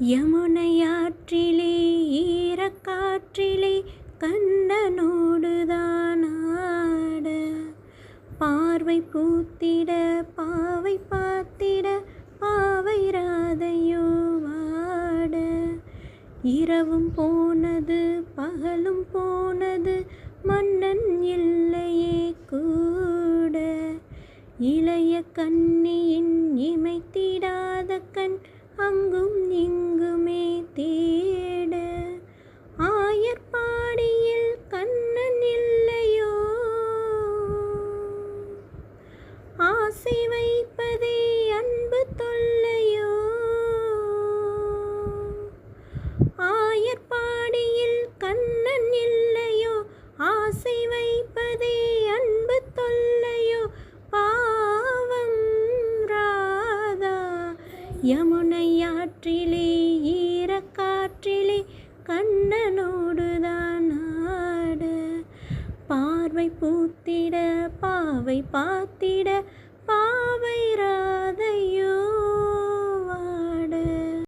யமுனையாற்றிலே ஈரக்காற்றிலே கண்ணனோடுதான் ஆட பார்வை பூத்திட பாவை பார்த்திட பாவை ராதையோ வாட. இரவும் போனது பகலும் போனது மன்னன் இல்லையே கூட. இளைய கண்ணியின் இமைத்திடாத கண் அங்கும் இங்குமே தேட. ஆயர்பாடியில் கண்ணன் இல்லையோ? ஆசை வைப்பதே அன்பு தொல்லையோ ஆயர்பாடியில் கண்ணன் இல்லையோ ஆசை வைப்பதே அன்பு தொல்லையோ பாவம் ராதா யமுனையாற்றிலே ஈரக்காற்றிலே கண்ணனோடுதான் ஆட. பார்வை பூத்திட பாவை பார்த்திட பா